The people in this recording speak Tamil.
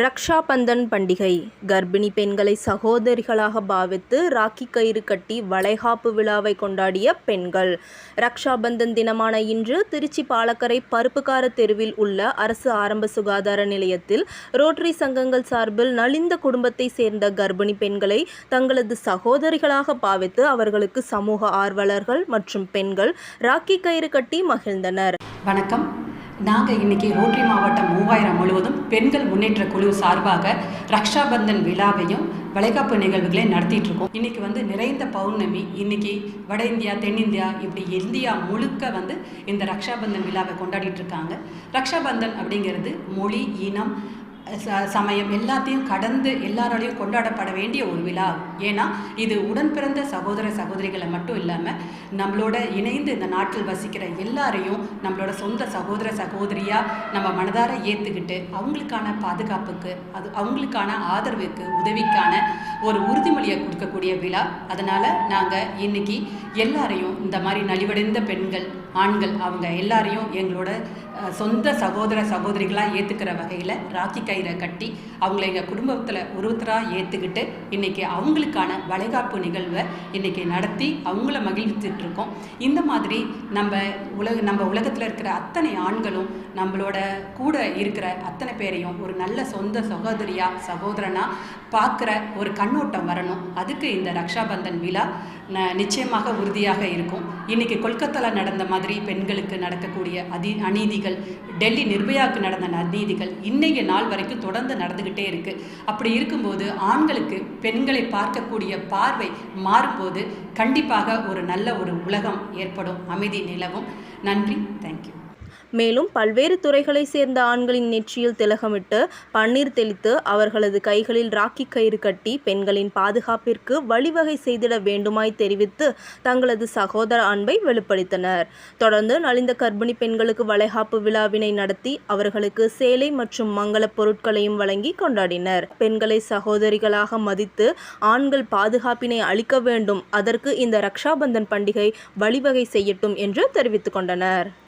ரக்ஷா பந்தன் பண்டிகை. கர்ப்பிணி பெண்களை சகோதரிகளாக பாவித்து ராக்கி கயிறு கட்டி வளைகாப்பு விழாவை கொண்டாடிய பெண்கள். ரக்ஷா பந்தன் தினமான இன்று திருச்சி பாலக்கரை பருப்புக்கார தெருவில் உள்ள அரசு ஆரம்ப சுகாதார நிலையத்தில் ரோட்டரி சங்கங்கள் சார்பில் நலிந்த குடும்பத்தை சேர்ந்த கர்ப்பிணி பெண்களை தங்களது சகோதரிகளாக பாவித்து அவர்களுக்கு சமூக ஆர்வலர்கள் மற்றும் பெண்கள் ராக்கி கயிறு கட்டி மகிழ்ந்தனர். வணக்கம். நாங்கள் இன்னைக்கு ரோட்டரி மாவட்டம் மூவாயிரம் முழுவதும் பெண்கள் முன்னேற்ற குழு சார்பாக ரக்ஷாபந்தன் விழாவையும் வளைகாப்பு நிகழ்வுகளையும் நடத்திட்டு இருக்கோம். இன்னைக்கு வந்து நிறைந்த பௌர்ணமி. இன்னைக்கு வட இந்தியா தென்னிந்தியா இப்படி இந்தியா முழுக்க வந்து இந்த ரக்ஷாபந்தன் விழாவை கொண்டாடிட்டு இருக்காங்க. ரக்ஷாபந்தன் அப்படிங்கிறது மொழி இனம் ச சமயம் எல்லாத்தையும் கடந்து எல்லாராலையும் கொண்டாடப்பட வேண்டிய ஒரு விழா. ஏன்னா இது உடன் பிறந்த சகோதர சகோதரிகளை மட்டும் இல்லாமல் நம்மளோட இணைந்து இந்த நாட்டில் வசிக்கிற எல்லாரையும் நம்மளோட சொந்த சகோதர சகோதரியாக நம்ம மனதார ஏற்றுக்கிட்டு அவங்களுக்கான பாதுகாப்புக்கு அது அவங்களுக்கான ஆதரவுக்கு உதவிக்கான ஒரு உறுதிமொழியை கொடுக்கக்கூடிய விழா. அதனால் நாங்கள் இன்னைக்கு எல்லாரையும் இந்த மாதிரி நலிவடைந்த பெண்கள் ஆண்கள் அவங்க எல்லாரையும் எங்களோட சொந்த சகோதர சகோதரிகளாக ஏற்றுக்கிற வகையில் ராக்கி கயிறை கட்டி அவங்கள எங்கள் குடும்பத்தில் ஒருத்தராக ஏற்றுக்கிட்டு இன்றைக்கி அவங்களுக்கான வளைகாப்பு நிகழ்வை இன்றைக்கி நடத்தி அவங்கள மகிழ்வித்துட்ருக்கோம் இந்த மாதிரி நம்ம உலக நம்ம உலகத்தில் இருக்கிற அத்தனை ஆண்களும் நம்மளோட கூட இருக்கிற அத்தனை பேரையும் ஒரு நல்ல சொந்த சகோதரியாக சகோதரனாக பார்க்குற ஒரு கண்ணோட்டம் வரணும். அதுக்கு இந்த ரக்ஷாபந்தன் விழா ந- நிச்சயமாக உறுதியாக இருக்கும். இன்னைக்கு கொல்கத்தாவில் நடந்த மாதிரி பெண்களுக்கு நடக்கக்கூடிய அதி அநீதிகள் டெல்லி நிர்பயாவுக்கு நடந்த அநீதிகள் இன்னைய நாள் வரைக்கும் தொடர்ந்து நடந்துக்கிட்டே இருக்கு. அப்படி இருக்கும்போது ஆண்களுக்கு பெண்களை பார்க்கக்கூடிய பார்வை மாறும்போது கண்டிப்பாக ஒரு நல்ல ஒரு உலகம் ஏற்படும். அமைதி நிலவும். நன்றி. தேங்க்யூ மேலும் பல்வேறு துறைகளை சேர்ந்த ஆண்களின் நெற்றியில் திலகமிட்டு பன்னீர் தெளித்து அவர்களது கைகளில் ராக்கி கயிறு கட்டி பெண்களின் பாதுகாப்பிற்கு வழிவகை செய்திட வேண்டுமாய் தெரிவித்து தங்களது சகோதர அன்பை வெளிப்படுத்தினர். தொடர்ந்து நலிந்த கர்ப்பிணி பெண்களுக்கு வளைகாப்பு விழாவினை நடத்தி அவர்களுக்கு சேலை மற்றும் மங்கள பொருட்களையும் வழங்கி கொண்டாடினர். பெண்களை சகோதரிகளாக மதித்து ஆண்கள் பாதுகாப்பினை அளிக்க வேண்டும் அதற்கு இந்த ரக்ஷாபந்தன் பண்டிகை வழிவகை செய்யட்டும் என்று தெரிவித்துக் கொண்டனர்.